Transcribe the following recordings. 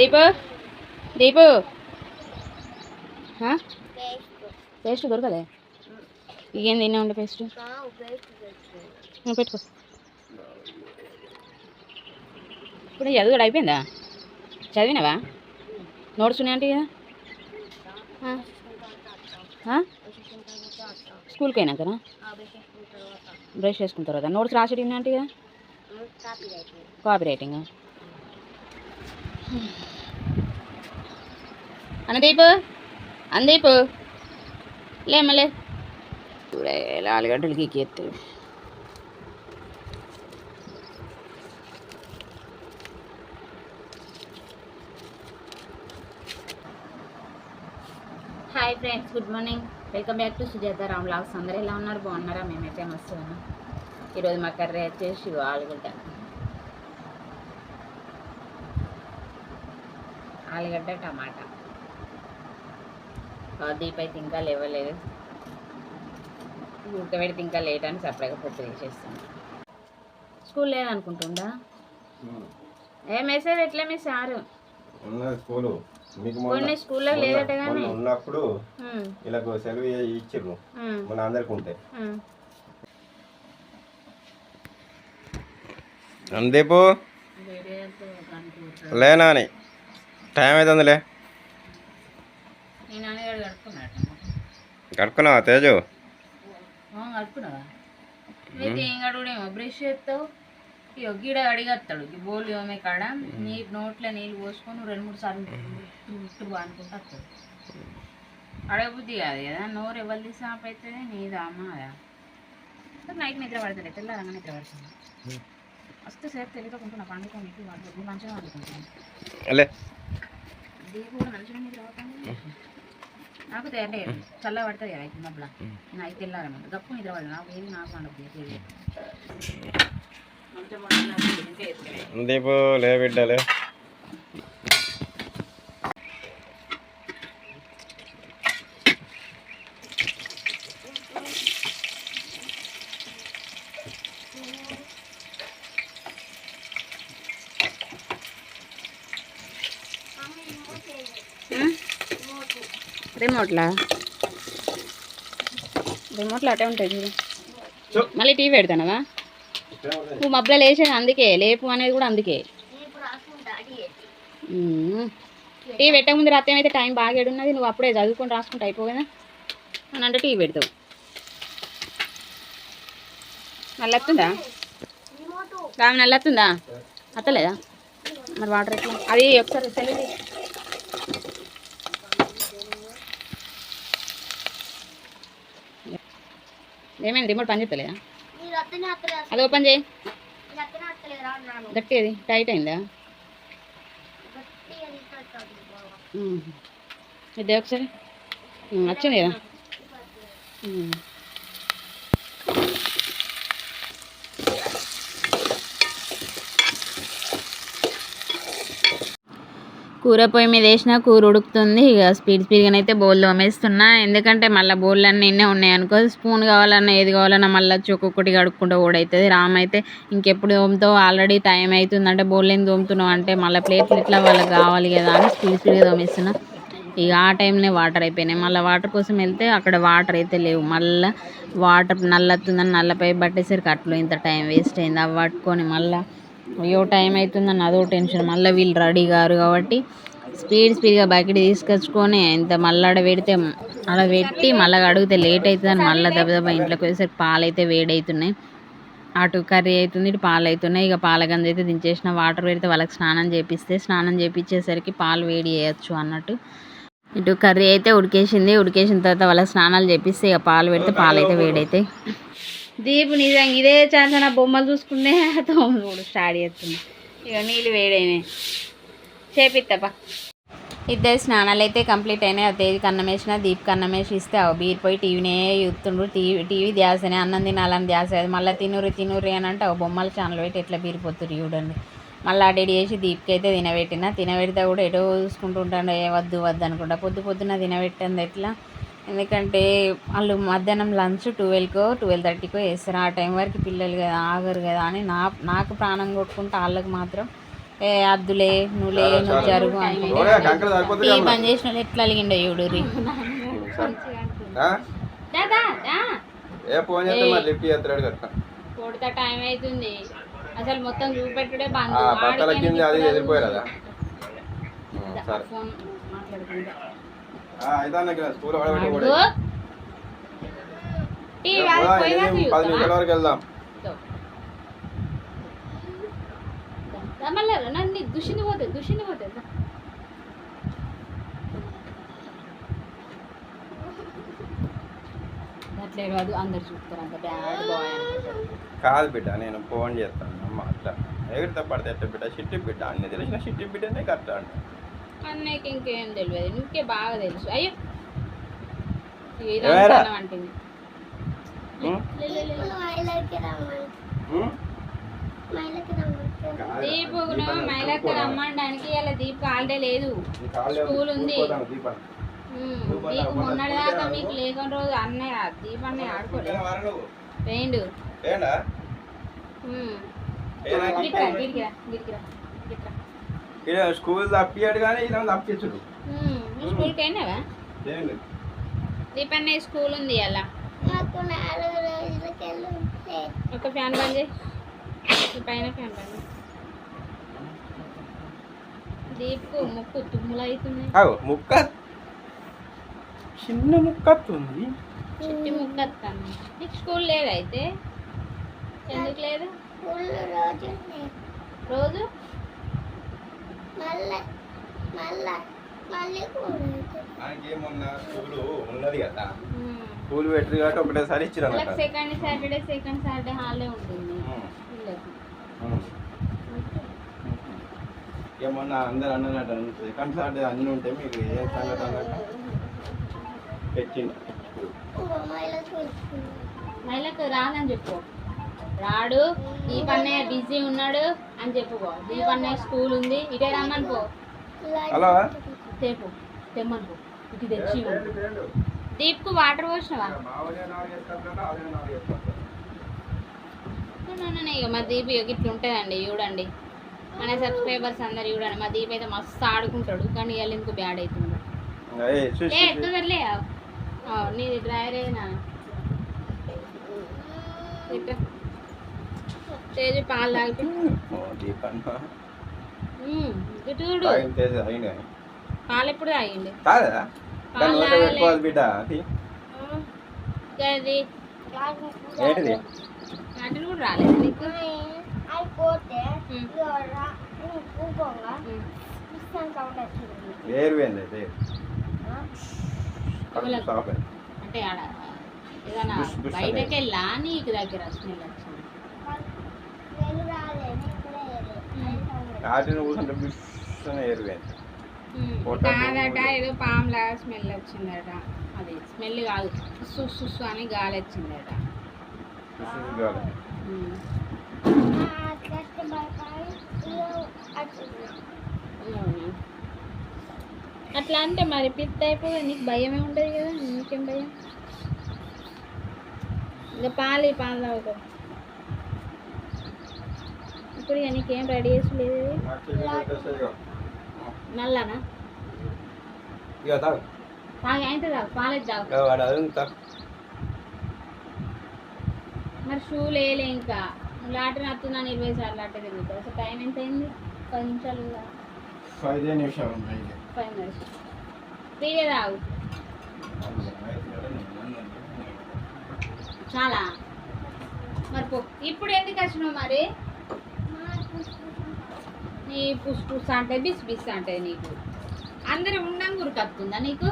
Deep? Deep? Paste തീർക്കല്ലേ ഈ തിന്നോണ്ട് paste? പെട്ടോ ഇവിടെ ചതു കടായ്പ എന്താ? ചതുവിനാവാ നോട് സുനാണ്ടിയാ ആ. స్కూల్కి అయినాకనా బ్రష్ చేసుకున్న తర్వాత. నోట్స్ రాసేటి అంటే కదా కాపీ రైటింగ్ అనదీపు అందీపు లేమలే ఆలుగడ్డలు గంటలకి ఎత్తాడు hi friends good morning welcome back to Sujatha Ram vlogs అందరూ ఎలా ఉన్నారు? బాగున్నారా? మేమైతే మస్తు ఉన్నాం. ఈరోజు మా కర్రీ వచ్చేసి ఆలుగడ్డ. ఆలుగడ్డ టమాటా. దీప్ అయితే ఇంకా లేవలేదు. ఉడకబెడితే ఇంకా లేట్ అని సపరేట్గా పొట్టు తీసేస్తాను స్కూల్ లేదనుకుంటుండా? ఏ మెసేజ్ ఎట్లా మీ సారు? ఉన్నది స్కూలు. మీకు మొన్న- కొన్ని స్కూల్లో మొన్న- లేదట కానీ మొన్న ఉన్నప్పుడు ఉమ్, ఇలా సెలవు ఇచ్చిర్రు. మన అందరికి ఉంటే. అందేపు లేనా అని టైం అవుతుందిలే కడుక్కున్నావా తేజు? కడుక్కున్నావా? బ్రష్ చేస్తావు? ఇక గిడ అడిగేస్తాడు ఈ బోల్ ఏమే కాడ నీ నోట్లో నీళ్ళు పోసుకొని రెండు మూడు సార్లు ఇటు అనుకుంటా వస్తాడు అడగబుద్ధి కాదు కదా నోరు ఎవరు తీసి ఆపు అవుతుంది నీదా అమ్మాదా నైట్ నిద్ర పడతాడు తెల్లారంగా నిద్ర పడుతుంది వస్తే సేపు తెలియకుంటున్నా పండుకోనికి వాళ్ళు మంచిగా దీపు కూడా మంచిగా నిద్ర పడుతుంది. నాకు అంటే చల్ల పడుతుంది కదా మబ్బుల. నైట్ తెల్లారమాట గప్పు నిద్ర పడదు. నాకు ఏది నాకు వండదు అందేపు లే బిడ్డలే రిమోట్లా? రిమోట్లో అటే ఉంటుంది చూడు. మళ్ళీ టీవీ పెడతానవా? నువ్వు మబ్బులో లేచేది అందుకే. లేపు అనేది కూడా అందుకే. టీవీ పెట్టక ముందు రాత్రి అయితే టైం బాగా ఏడున్నది నువ్వు అప్పుడే చదువుకొని రాసుకుంటూ అయిపోగదా అని అంటే టీవీ పెడతావు. నల్లత్తుందా? రాము నల్లత్తుందా? అత్తలేదా? మరి వాటర్ ఎట్లా? అది ఒకసారి సెలవు ఏమైంది? రిమోట్ పని చేస్తలేదా? అది ఓపెన్ చేయి. గట్టి అది టైట్ అయిందా. ఇదే ఒకసారి. వచ్చింది కదా? కూర పొయ్యి మీద వేసిన కూర ఉడుకుతుంది. ఇక స్పీడ్ స్పీడ్గా అయితే బౌల్ తోమేస్తున్నా ఎందుకంటే మళ్ళీ బౌల్ అన్నీ నిన్నే ఉన్నాయి అనుకో స్పూన్ కావాలన్నా ఏది కావాలన్నా మళ్ళీ వచ్చి ఒక్కొక్కటి కడుక్కుంటూ కూడా అవుతుంది రామ్ అయితే ఇంకెప్పుడు తోముతావు ఆల్రెడీ టైం అవుతుందంటే బౌల్ ఏం తోముతున్నావు అంటే మళ్ళీ ప్లేట్లు ఇట్లా వాళ్ళకి కావాలి కదా అని స్పీడ్ స్పీడ్గా తోమేస్తున్నా ఇక ఆ టైంలో వాటర్ అయిపోయినాయి. మళ్ళీ వాటర్ కోసం వెళ్తే అక్కడ వాటర్ అయితే లేవు. మళ్ళీ వాటర్ నల్లతుందని నల్లపై పట్టేసరికి అట్లు ఇంత టైం వేస్ట్ అయింది. అవి పట్టుకొని మళ్ళీ అయ్యో టైం అవుతుందని అదో టెన్షన్ మళ్ళీ వీళ్ళు రెడీ కారు కాబట్టి స్పీడ్ స్పీడ్గా బకెట్ తీసుకొచ్చుకొని ఇంత మళ్ళీ ఆడ పెడితే ఆడ పెట్టి మళ్ళీ అడిగితే లేట్ అవుతుందని మళ్ళీ దెబ్బ ఇంట్లోకి వచ్చేసరికి పాలు అయితే వేడవుతున్నాయి అటు కర్రీ అవుతుంది ఇటు పాలు అవుతున్నాయి ఇక పాల గంజ అయితే దించేసిన వాటర్ పెడితే వాళ్ళకి స్నానం చేపిస్తే స్నానం చేపించేసరికి పాలు వేడి చేయొచ్చు అన్నట్టు. ఇటు కర్రీ అయితే ఉడికేసింది ఉడికేసిన తర్వాత వాళ్ళకి స్నానాలు చేపిస్తే ఇక పాలు పెడితే పాలు అయితే వేడైతాయి. దీపు నిజంగా ఇదే ఛాన్స్ నా బొమ్మలు చూసుకునే తోముడు స్టార్ట్ చేస్తుంది. ఇక నీళ్ళు వేడైనాయి. చేపిత్తప్ప. ఇద్దరు స్నానాలు అయితే కంప్లీట్ అయినాయి. ఆ తేజ్ కన్నం వేసిన దీప్ కన్నం వేసి ఇస్తే అవి బీర్ పోయి టీవీనే చూస్తుండ్రు. టీవీ టీవీ ధ్యాసనే అన్నం తినాలని ధ్యాస అది మళ్ళీ తినురి తినురి అని అంటే ఆ బొమ్మల ఛానల్ పెట్టి ఎట్లా బీరిపోతురు చూడండి. మళ్ళీ అడిడి చేసి దీప్కి అయితే తినబెట్టిన. తినబెడితే కూడా ఎటో చూసుకుంటుంటాడు ఏ వద్దు వద్దు అనుకుంటా. పొద్దు పొద్దున తినబెట్టింది ఎట్లా? ఎందుకంటే వాళ్ళు మధ్యాహ్నం లంచ్ ట్వెల్వ్కో ట్వెల్వ్ థర్టీకో వేస్తారు ఆ టైం వరకు పిల్లలు కదా ఆగరు కదా అని నా నాకు ప్రాణం కొట్టుకుంటే వాళ్ళకి మాత్రం ఏ అద్దులే నువ్వులే నువ్వు జరుగు ఈ అమ్మ. పని చేసిన వాళ్ళు ఎట్లా అలిగిండో చూడు ఏ కొడతా టైం అవుతుంది అసలు మొత్తం చూపెట్టుడే బంద్ బట్టల కింద అది ఎదిరిపోయారు కదా. సరే. ఫోన్ మాట్లాడుకుంటా. పోదాం? నిమిషాల వరకు వెళ్దాం. నన్ను దుషిని పోతుంది దుషిని పోతుంది దా. అట్లా ఏడవదు అందరు చూస్తారు అంత బ్యాడ్ బాయ్ అనుకుంటారు కాదు బిడ్డ నేను ఫోన్ చేస్తాను అమ్మ అట్లా ఎగిరితే పడితే బిడ్డ? షిట్టి బిడ్డ అన్ని తెలిసిన షిట్టి బిడ్డనే కరెక్ట్ అంట అన్నయ్యకి ఇంకేం తెలియదు నీకే బాగా తెలుసు. అయ్యో! అంటుంది. దీపును మైలక్క. రమ్మడానికి ఇలా దీపు హాలిడే లేదు. స్కూల్ ఉంది. చూసుకోదాను దీపాన్ని. ఉమ్, రూపాయలు నీకు రమ్మన్నా మొన్నటి దాకా చూడాలి. మీకు లేకుండా రోజు అన్నయ్య ఆడుకోలేదు? ఉమ్. ఏనా గిట్రా గిట్ల? గిరికిరా గిరికిరా ఈడ స్కూల్ తప్పియాడు కానీ ఈయన తప్పించుడు. స్కూల్కి అయినావా దీపన్నయ్య స్కూల్ ఉంది అలా ఒక ఫ్యాన్ బంద్ చేయి. పైన ఫ్యాన్ బంద్. దీప్కు ముక్కు తుమ్ములు అవుతున్నాయి అవు ముక్క? చిన్న ముక్క వస్తుంది చిట్టి ముక్క వస్తాను నీకు స్కూల్ లేదు అయితే? ఎందుకు లేదు. రోజు? మళ్ళా మళ్ళా మళ్ళీ ఏమన్నా స్కూల్ ఉన్నది కదా. స్కూల్ పెట్టింది కాబట్టి ఒకటేసారి ఇచ్చారు అన్నట్టు second Saturday second Saturday holiday ఉంటుంది. ఏమన్నా అందరు అన్నట్టు సెకండ్ సాటర్డే అన్ని ఉంటే మీకు ఏ సంగతి అన్నట్టు? తెచ్చింది మహిళకు రాదని చెప్పు. రాడు దీపన్నయ్య బిజీ ఉన్నాడు అని చెప్పుకో. దీపన్నయ్య స్కూల్ ఉంది ఇటే రమ్మని పో. హలో? తేపు తెమ్మని పో. ఇటు తెచ్చి. దీప్కు వాటర్ పోసినవా? నన్ను ఇక మా దీప్ ఇక ఇట్లా ఉంటుందండి చూడండి. మన సబ్స్క్రైబర్స్ అందరు చూడండి మా దీప్ అయితే మస్తు ఆడుకుంటాడు కానీ ఇవాళ ఎందుకు బ్యాడ్ అవుతుంది ఏ ఎత్తుదర్లే నీది డ్రైవర్ ఏనా ఇట్లా తేజు పాలు తాగుతూ. చూడు. పాలు ఎప్పుడు తాగిండు తాగదా? పాలు బిడ్డ అది ఏంటిది? కూడా రాలేదు నీకు? అయితే. అంటే ఆడ ఏదైనా బుష్ బుష్ బయటకి అనేది. వెళ్ళా నీకు దగ్గర స్మెల్ వచ్చింది వెళ్ళు రాలేదు ఇక్కడే రాత్రి కూర్చుంటే కాదట పువ్వులు. ఏదో పాములా స్మెల్ వచ్చిందట. అది స్మెల్ కాదు. సుస్సు అని గాలి వచ్చిందట. అట్లా అంటే మరి పిత్త అయిపోయి నీకు భయమే ఉంటుంది కదా నీకేం భయం? ఇంకా పాలు పాలు తాగుతావు. ఇప్పుడు నీకేం రెడీ చేసి లేదు. నల్లనా? ఇగో తాగు. తాగి అయితే తాగు తాగు. మరి షూ లేలే ఇంకా. లాటరీ వస్తున్నాను ఇరవై సార్లు లాటరీ తిరుగుతావు. అసలు టైం ఎంత అయింది? పది నిమిషాలు. ఫైవ్ తాగు. చాలా. మరి పో. ఇప్పుడు ఎందుకు వచ్చినావు మరి? నీ పుస్ పుస్ అంటే బిస్ బిస్ అంటే నీకు. అందరూ ఉండం గురికత్తుందా నీకు?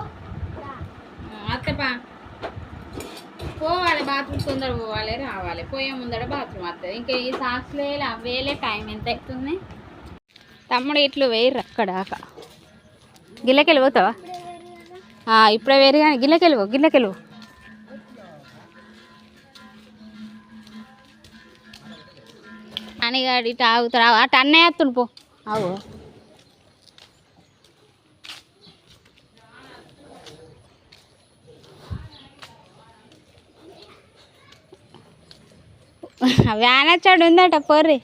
అత్తపా పోవాలి బాత్రూమ్ తొందర పోవాలి రావాలి. పోయే ముందర బాత్రూమ్ వస్తుంది ఇంకా ఈ సాక్స్లే అవేలే టైం ఎంత అవుతుంది? తమ్ముడు ఇట్లు వేయరు అక్కడ గిల్లకెళ్ళి పోతావా? ఇప్పుడే వేరు కానీ గిల్లకెళ్ళిపో గిల్లకెళ్ళిపో అని గాడి ఇటు ఆగుతారా అటు అన్నయ్య పో. అవు వ్యాన్ వచ్చాడు ఉందట పోర్రి.